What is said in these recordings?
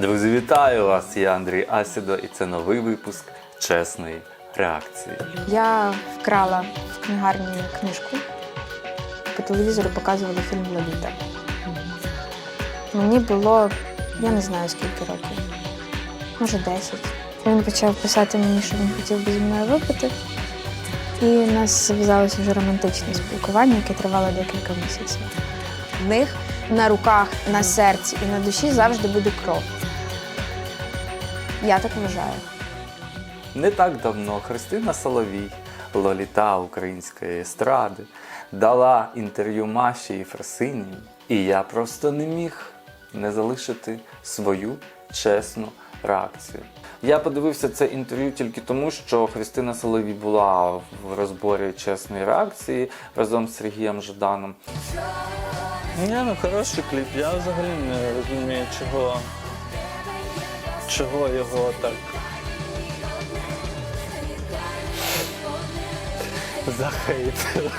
Друзі, вітаю вас! Я Андрій Асідо, і це новий випуск чесної реакції. Я вкрала в книгарні книжку. По телевізору показували фільм Лоліта. Мені було, я не знаю скільки років, може 10. Він почав писати мені, що він хотів би зі мною випити. І нас зав'язалося вже романтичне спілкування, яке тривало декілька місяців. В них на руках, на серці і на душі завжди буде кров. Я так вважаю. Не так давно Христина Соловій, лоліта української естради, дала інтерв'ю Маші Єфросинівні, і я просто не міг не залишити свою чесну реакцію. Я подивився це інтерв'ю тільки тому, що Христина Соловій була в розборі чесної реакції разом з Сергієм Жаданом. Ні, ну хороший кліп. Я взагалі не розумію, чого, чого його так. Захейтили.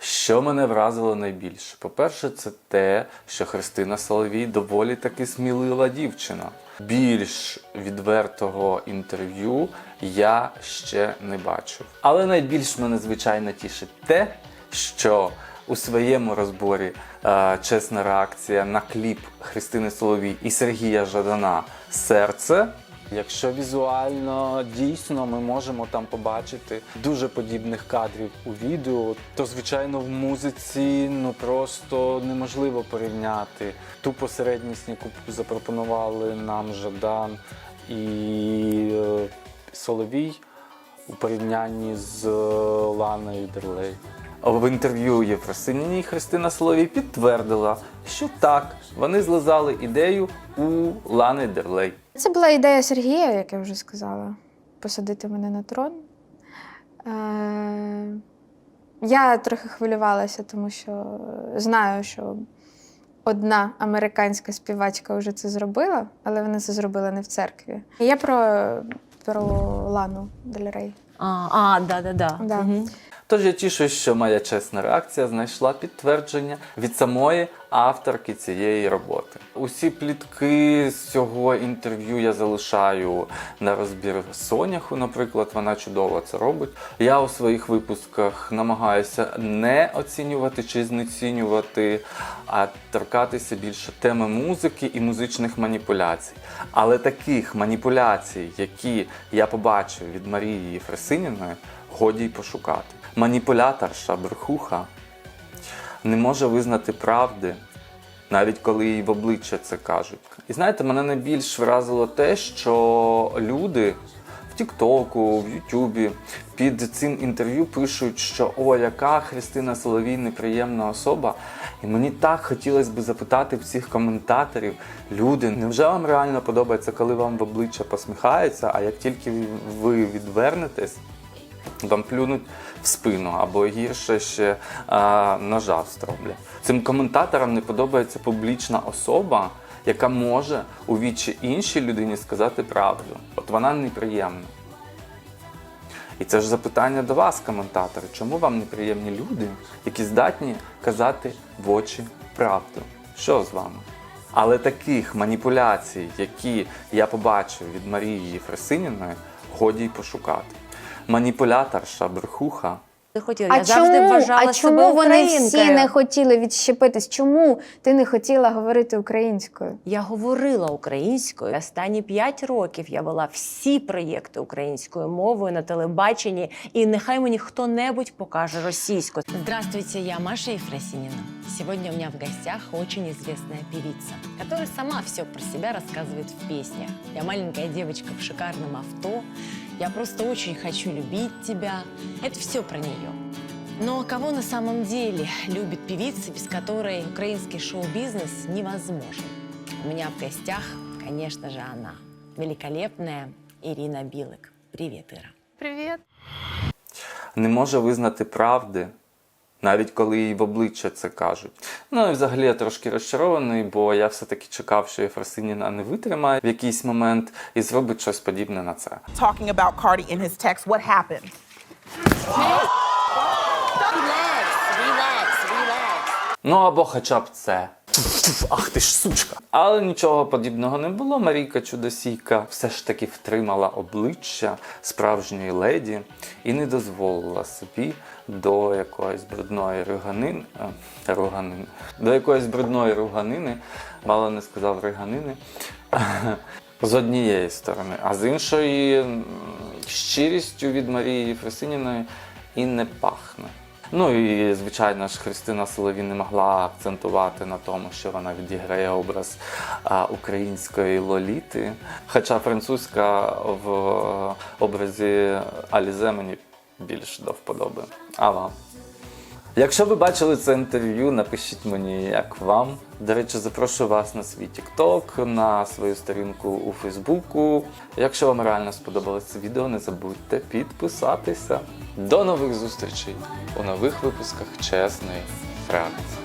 Що мене вразило найбільше? По-перше, це те, що Христина Соловій доволі таки смілива дівчина. Більш відвертого інтерв'ю я ще не бачив. Але найбільш мене звичайно тішить те, що у своєму розборі е, чесна реакція на кліп Христини Соловій і Сергія Жадана Серце. Якщо візуально дійсно ми можемо там побачити дуже подібних кадрів у відео, то звичайно в музиці ну просто неможливо порівняти ту посередність, яку запропонували нам Жадан і е, Соловій у порівнянні з е, Ланою Дерлей. В інтерв'ю Єфросиніній Христина Соловій підтвердила, що так, вони злизали ідею у Лани Дерлей. Це була ідея Сергія, як я вже сказала, посадити мене на трон. Е, я трохи хвилювалася, тому що знаю, що одна американська співачка вже це зробила, але вона це зробила не в церкві. Я про, про Лану Дель Рей. А, а да, да, да. Да. Мгм. Тож я тішусь, що моя чесна реакція знайшла підтвердження від самої авторки цієї роботи. Усі плітки з цього інтерв'ю я залишаю на розбір Соняху, наприклад, вона чудово це робить. Я у своїх випусках намагаюся не оцінювати чи знецінювати, а торкатися більше теми музики і музичних маніпуляцій. Але таких маніпуляцій, які я побачив від Марії Єфросиніної, годі й пошукати. Маніпуляторша брехуха не може визнати правди, навіть коли їй в обличчя це кажуть. І знаєте, мене найбільш вразило те, що люди в Тіктоку, в Ютубі під цим інтерв'ю пишуть, що о, яка Христина Соловій неприємна особа. І мені так хотілося б запитати всіх коментаторів, люди, невже вам реально подобається, коли вам в обличчя посміхаються, а як тільки ви відвернетесь, вам плюнуть в спину або гірше ще а, ножа встроблять. Цим коментаторам не подобається публічна особа, яка може у вічі іншій людині сказати правду. От вона неприємна. І це ж запитання до вас, коментатори. Чому вам неприємні люди, які здатні казати в очі правду? Що з вами? Але таких маніпуляцій, які я побачив від Марії Єфросиніної, годі й пошукати. Маніпуляторша, брехуха. Ти хотіла, А я завжди чому, вважала а чому себе вони всі українкою. не хотіли відщепитись? Чому ти не хотіла говорити українською? Я говорила українською. Останні п'ять років я вела всі проєкти українською мовою на телебаченні, і нехай мені хто-небудь покаже російською. Здравствуйте, я Маша Ефросинина. Сегодня у меня в гостях очень известная певица, которая сама все про себя рассказывает в песнях. Я маленькая девочка в шикарном авто. Я просто очень хочу любить тебя. Это все про нее. Но кого на самом деле любит певица, без которой украинский шоу-бизнес невозможен? У меня в гостях, конечно же, она. Великолепная Ирина Билык. Привет, Ира. Привіт. не може визнати правди, навіть коли їй в обличчя це кажуть. Ну і взагалі я трошки розчарований, бо я все-таки чекав, що Єфросиніна не витримає в якийсь момент і зробить щось подібне на це. talking about Cardi in his text. What happened? Ну або хоча б це. Ах ти ж сучка. Але нічого подібного не було. Марійка Чудосійка все ж таки втримала обличчя справжньої леді і не дозволила собі до якоїсь брудної руганини, е, руганини, до якоїсь брудної руганини, мало не сказав риганини. З однієї сторони, а з іншої щирістю від Марії Єфросиніної і не пахне. Ну і звичайно ж Христина Соловій не могла акцентувати на тому, що вона відіграє образ української лоліти. Хоча французька в образі Алізе мені більш до вподоби. А? Якщо ви бачили це інтерв'ю, напишіть мені, як вам. До речі, запрошую вас на свій TikTok, на свою сторінку у Фейсбуку. Якщо вам реально сподобалось це відео, не забудьте підписатися. До нових зустрічей у нових випусках чесної фракції.